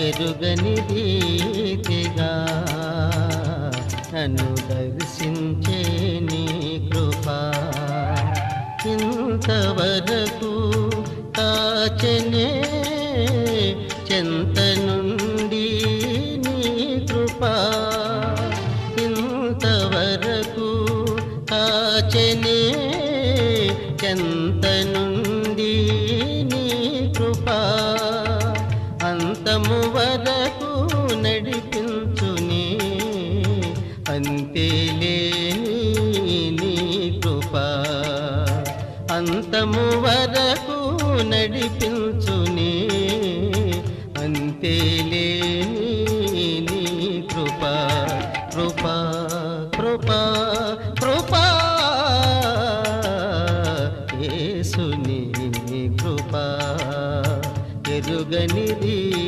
ఎరుగని రీతిగా నన్ను దర్శించే నీ కృపా. ఇంతవరకు కాచనే చెంత నుండి నీ కృపా. ఇంతవరకు కాచనే చెంత నుండి నీ కృపా. అంతము వరకు నడిపించుని అంతేలేని నీ కృప. అంతము వరకు నడిపించుని అంతేలేని నీ కృప. కృప కృప కృప. ఏసుని కృప. ఎరుగనిది